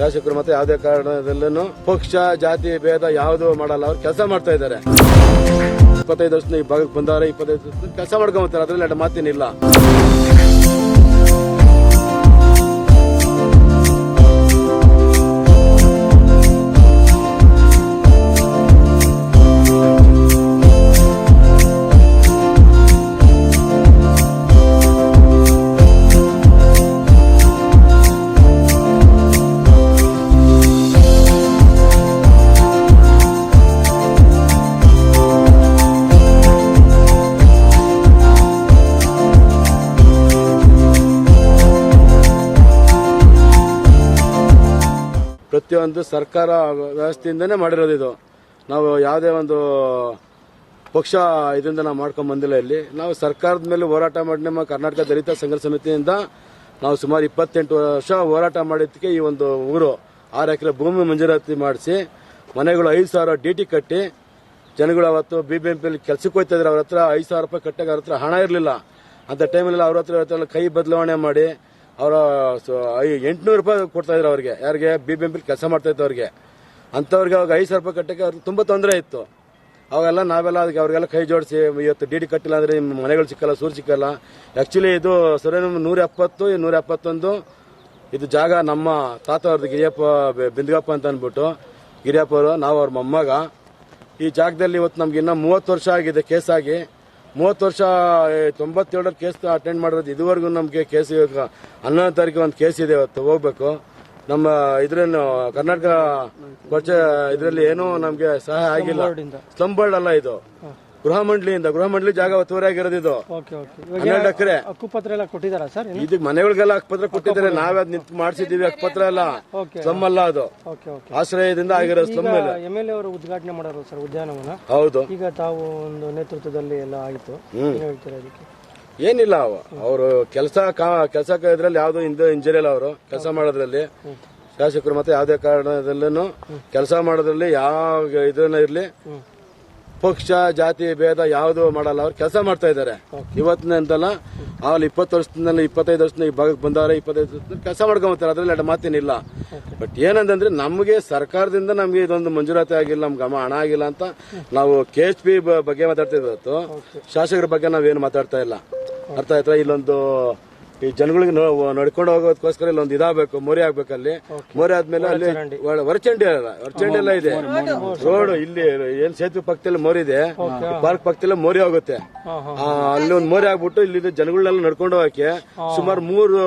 ಶಾಸಕರು ಮತ್ತೆ ಯಾವುದೇ ಕಾರಣದಲ್ಲೂ ಪಕ್ಷ, ಜಾತಿ, ಭೇದ ಯಾವುದು ಮಾಡಲ್ಲ. ಅವ್ರು ಕೆಲಸ ಮಾಡ್ತಾ ಇದ್ದಾರೆ. ಇಪ್ಪತ್ತೈದು ವರ್ಷದಿಂದ ಈ ಭಾಗಕ್ಕೆ ಬಂದವರೆ ಇಪ್ಪತ್ತೈದು ವರ್ಷ ಕೆಲಸ ಮಾಡ್ಕೊಂಬತ್ತಾರೆ ಅದ್ರಲ್ಲಿ ಎರಡು ಮಾತೇನಿಲ್ಲ. ಪ್ರತಿಯೊಂದು ಸರ್ಕಾರ ವ್ಯವಸ್ಥೆಯಿಂದನೇ ಮಾಡಿರೋದು ಇದು. ನಾವು ಯಾವುದೇ ಒಂದು ಪಕ್ಷ ಇದರಿಂದ ನಾವು ಮಾಡ್ಕೊಂಡು ಬಂದಿಲ್ಲ ಇಲ್ಲಿ. ನಾವು ಸರ್ಕಾರದ ಮೇಲೆ ಹೋರಾಟ ಮಾಡಿ ನಮ್ಮ ಕರ್ನಾಟಕ ದಲಿತ ಸಂಘರ್ಷ ಸಮಿತಿಯಿಂದ ನಾವು ಸುಮಾರು ಇಪ್ಪತ್ತೆಂಟು ವರ್ಷ ಹೋರಾಟ ಮಾಡಿದ್ದಕ್ಕೆ ಈ ಒಂದು ಊರು ಆರು ಎಕರೆ ಭೂಮಿ ಮಂಜೂರಾತಿ ಮಾಡಿಸಿ, ಮನೆಗಳು ಐದು ಸಾವಿರ ಡಿ ಟಿ ಕಟ್ಟಿ, ಜನಗಳು ಅವತ್ತು ಬಿ ಬಿ ಎಂ ಪಿಲಿ ಕೆಲಸಕ್ಕೆ ಹೋಗ್ತಾ ಇದ್ರೆ. ಅವ್ರ ಹತ್ರ ಐದು ಸಾವಿರ ರೂಪಾಯಿ ಕಟ್ಟಾಗ ಅವ್ರ ಹತ್ರ ಹಣ ಇರಲಿಲ್ಲ. ಅಂತ ಟೈಮಲ್ಲಿ ಅವ್ರ ಹತ್ರ ಕೈ ಬದಲಾವಣೆ ಮಾಡಿ ಅವರ ಎಂಟುನೂರು ರೂಪಾಯಿ ಕೊಡ್ತಾ ಇದ್ರು ಅವ್ರಿಗೆ. ಯಾರಿಗೆ? ಬಿ ಬಿ ಎಂ ಪಿಲಿ ಕೆಲಸ ಮಾಡ್ತಾ ಇದ್ದವ್ರಿಗೆ. ಅಂಥವ್ರಿಗೆ ಅವಾಗ ಐದು ಸಾವಿರ ರೂಪಾಯಿ ಕಟ್ಟಕ್ಕೆ ಅವ್ರಿಗೆ ತುಂಬ ತೊಂದರೆ ಇತ್ತು. ಅವಾಗೆಲ್ಲ ನಾವೆಲ್ಲ ಅದಕ್ಕೆ ಅವ್ರಿಗೆಲ್ಲ ಕೈ ಜೋಡಿಸಿ, ಇವತ್ತು ಡಿ ಡಿ ಕಟ್ಟಿಲ್ಲ ಅಂದ್ರೆ ನಿಮ್ಮ ಮನೆಗಳು ಸಿಕ್ಕಲ್ಲ, ಸೂರು ಸಿಕ್ಕಲ್ಲ. ಆ್ಯಕ್ಚುಲಿ ಇದು ಸರಿ ನೂರ ಎಪ್ಪತ್ತು ನೂರ ಎಪ್ಪತ್ತೊಂದು ಇದು ಜಾಗ ನಮ್ಮ ತಾತ ಅವ್ರದ್ದು ಗಿರಿಯಪ್ಪ ಬಿಂದಗಪ್ಪ ಅಂತ ಅಂದ್ಬಿಟ್ಟು ಗಿರಿಯಪ್ಪ ಅವರು, ನಾವು ಅವ್ರ ಮೊಮ್ಮಗ. ಈ ಜಾಗದಲ್ಲಿ ಇವತ್ತು ನಮ್ಗೆ ಇನ್ನೂ ಮೂವತ್ತು ವರ್ಷ ಆಗಿದೆ ಕೇಸ್ ಆಗಿ ಮೂವತ್ತು ವರ್ಷ ತೊಂಬತ್ತೇಳರ ಕೇಸ್ ಅಟೆಂಡ್ ಮಾಡಿರೋದು ಇದುವರೆಗೂ ನಮಗೆ ಕೇಸ್ ಹನ್ನೊಂದು ತಾರೀಕು ಒಂದು ಕೇಸ್ ಇದೆ ಇವತ್ತು ಹೋಗ್ಬೇಕು. ನಮ್ಮ ಇದ್ರೇನು ಕರ್ನಾಟಕ ಪರಿಚಯ ಇದರಲ್ಲಿ ಏನೂ ನಮಗೆ ಸಹಾಯ ಆಗಿಲ್ಲ. ಸ್ಲಮ್ ಬೋರ್ಡ್ ಅಲ್ಲ ಇದು. ಗೃಹ ಮಂಡಳಿಯಿಂದ ಗೃಹ ಮಂಡಳಿ ಜಾಗ ಒತ್ತುವರಿ ಆಗಿರೋದು ಇದು. Okay okay. ಇವಾಗ ಹನ್ನೆರಡು ಎಕರೆ. ಹಕ್ಕುಪತ್ರ ಎಲ್ಲ ಕೊಟ್ಟಿದಾರ ಸರ್ ಇದು ಮನೆಗಳಿಗೆಲ್ಲ ಹಕ್ಕುಪತ್ರ ಕೊಟ್ಟಿದ್ದಾರೆ. ನಾವೇ ಅದ್ ನಿಂತು ಮಾಡಿಸಿದೀವಿ ಹಕ್ಕುಪತ್ರ ಎಲ್ಲ. ಸಮ್ಮಲ್ಲ ಸ್ಲಮ್ ಅಲ್ಲ ಅದು. ಆಶ್ರಯದಿಂದ ಆಗಿರೋ ಸ್ಲಮ್ ಎಂ ಎಲ್ ಎ ಅವರು ಉದ್ಘಾಟನೆ ಮಾಡೋರು ಸರ್ ಉದ್ಯಾನವನ? ಹೌದು. ಈಗ ತಾವು ಒಂದು ನೇತೃತ್ವದಲ್ಲಿ ಎಲ್ಲ ಆಯಿತು. ಅದಕ್ಕೆ ಏನಿಲ್ಲ ಅವರು ಕೆಲಸ ಕೆಲಸ ಇದ್ರಲ್ಲಿ ಯಾವ್ದು ಹಿಂದೆ ಇಂಜರಿ ಇಲ್ಲ ಅವರು ಕೆಲಸ ಮಾಡೋದ್ರಲ್ಲಿ. ಶಾಸಕರು ಮತ್ತೆ ಯಾವುದೇ ಕಾರಣದಲ್ಲೂ ಕೆಲಸ ಮಾಡೋದ್ರಲ್ಲಿ ಯಾವ ಇದನ್ನ ಇರ್ಲಿ ಪಕ್ಷ ಜಾತಿ ಭೇದ ಯಾವುದು ಮಾಡಲ್ಲ. ಅವ್ರು ಕೆಲಸ ಮಾಡ್ತಾ ಇದ್ದಾರೆ. ಇವತ್ತಿನ ಅಂತಲ್ಲ ಅಲ್ಲಿ ಇಪ್ಪತ್ತು ವರ್ಷದಿಂದ ಇಪ್ಪತ್ತೈದು ವರ್ಷದಿಂದ ಈ ಭಾಗಕ್ಕೆ ಬಂದವರೆ ಇಪ್ಪತ್ತೈದು ವರ್ಷದಿಂದ ಕೆಲಸ ಮಾಡ್ಕೊಂಬತ್ತಾರೆ. ಅದ್ರಲ್ಲಿ ಎರಡು ಮಾತೇನಿಲ್ಲ. ಬಟ್ ಏನಂತಂದ್ರೆ ನಮಗೆ ಸರ್ಕಾರದಿಂದ ನಮಗೆ ಇದೊಂದು ಮಂಜೂರಾತಿ ಆಗಿಲ್ಲ ನಮ್ಗೆ ಹಣ ಆಗಿಲ್ಲ ಅಂತ ನಾವು ಕೆ ಎಚ್ ಪಿ ಬಗ್ಗೆ ಮಾತಾಡ್ತಿದ್ವಿ ಹೊರತು ಶಾಸಕರ ಬಗ್ಗೆ ನಾವೇನು ಮಾತಾಡ್ತಾ ಇಲ್ಲ. ಅರ್ಥ ಆಯ್ತಾ? ಇಲ್ಲೊಂದು ಈ ಜನಗಳಿಗೆ ನಡ್ಕೊಂಡು ಹೋಗೋದಕ್ಕೋಸ್ಕರ ಒಂದು ಇದಾಗಬೇಕು ಮೋರಿ ಆಗ್ಬೇಕು ಅಲ್ಲಿ. ಮೋರಿ ಆದ್ಮೇಲೆ ಅಲ್ಲಿ ವರಚಂಡಿ ಹೊರಚಂಡಿ ಅಲ್ಲ ಹೊರಚಂಡಿ ಎಲ್ಲ ಇದೆ. ರೋಡ್ ಇಲ್ಲಿ ಏನ್ ಸೇತುವೆ ಪಕ್ಕದಲ್ಲಿ ಮೋರಿ ಇದೆ ಪಾರ್ಕ್ ಪಕ್ಕದಲ್ಲಿ ಮೋರಿ ಹೋಗುತ್ತೆ. ಆ, ಅಲ್ಲಿ ಒಂದು ಮೋರಿ ಆಗ್ಬಿಟ್ಟು ಇಲ್ಲಿ ಜನಗಳನ್ನೆಲ್ಲ ನಡ್ಕೊಂಡು ಹೋಗಕ್ಕೆ ಸುಮಾರು ಮೂರು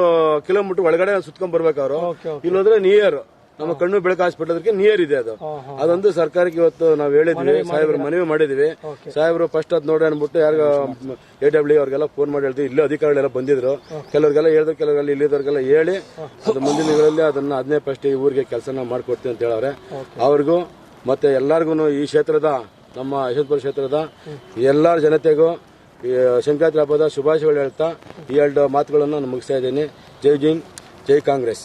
ಕಿಲೋಮೀಟರ್ ಒಳಗಡೆ ಸುತ್ಕೊಂಡ್ ಬರ್ಬೇಕು ಅವರು. ಇಲ್ಲೋದ್ರೆ ನಿಯರ್ ನಮ್ಮ ಕಣ್ಣು ಬೆಳಕು ಹಾಸ್ಪಿಟಲ್ ನಿಯರ್ ಇದೆ ಅದು. ಅದೊಂದು ಸರ್ಕಾರಕ್ಕೆ ಇವತ್ತು ನಾವು ಹೇಳಿದ್ವಿ ಸಾಹೇಬ್ರು ಮನವಿ ಮಾಡಿದ್ವಿ ಸಾಹೇಬ್ರು ಫಸ್ಟ್ ಅದ್ ನೋಡಿ ಅನ್ಬಿಟ್ಟು ಯಾರಿಗ ಎ ಡಬ್ಲ್ಯೂ ಅವ್ರಿಗೆಲ್ಲ ಫೋನ್ ಮಾಡಿ ಹೇಳ್ತೀವಿ. ಇಲ್ಲೇ ಅಧಿಕಾರಿಗಳೆಲ್ಲ ಬಂದಿದ್ರು. ಕೆಲವ್ರಿಗೆಲ್ಲ ಹೇಳಿದ್ರು ಕೆಲವರೆಲ್ಲ ಇಲ್ಲಿದವ್ರಿಗೆಲ್ಲ ಹೇಳಿ ಅದು ಮುಂದಿನ ದಿನಗಳಲ್ಲಿ ಅದನ್ನ ಅದನ್ನೇ ಫಸ್ಟ್ ಈ ಊರಿಗೆ ಕೆಲಸನ ಮಾಡ್ಕೊಡ್ತೀವಿ ಅಂತ ಹೇಳವ್ರೆ. ಅವ್ರಿಗೂ ಮತ್ತೆ ಎಲ್ಲಾರ್ಗು ಈ ಕ್ಷೇತ್ರದ ನಮ್ಮ ಯಶವಂತಪುರ ಕ್ಷೇತ್ರದ ಎಲ್ಲರ ಜನತೆಗೂ ಸಂಕ್ರಾಂತಿ ಹಬ್ಬದ ಶುಭಾಶಯಗಳು ಹೇಳ್ತಾ ಈ ಎರಡು ಮಾತುಗಳನ್ನು ನಾನು ಮುಗಿಸ್ತಾ ಇದ್ದೀನಿ. ಜೈ ಜಿಂಗ್ ಜೈ ಕಾಂಗ್ರೆಸ್.